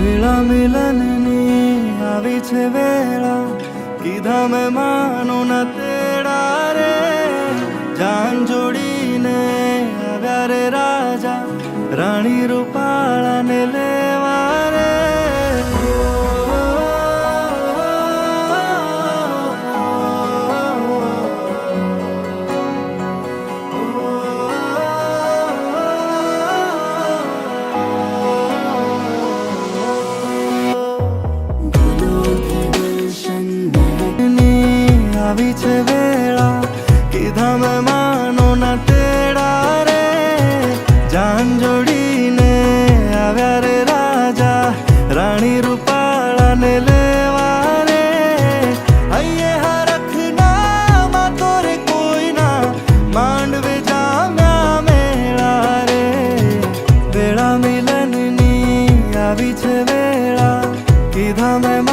વેળા મિલનની આવી છે વેળા. કીધા મેં, માનો ના તેડા રે. જાન જોડીને આવ્યા રે રાજા. રાણી રૂપાળાને લેવા આવી છે વેળા કીધા મેં માનો ના તેડા રે જાન જોડીને આવ્યા રે રાજા રાણી રૂપાળાને લેવા રે અહીંયા હરખના માં રે કોઈના માંડવે જામ્યા મેળા રે વેળા મિલનની આવી છે વેળા કીધા મેં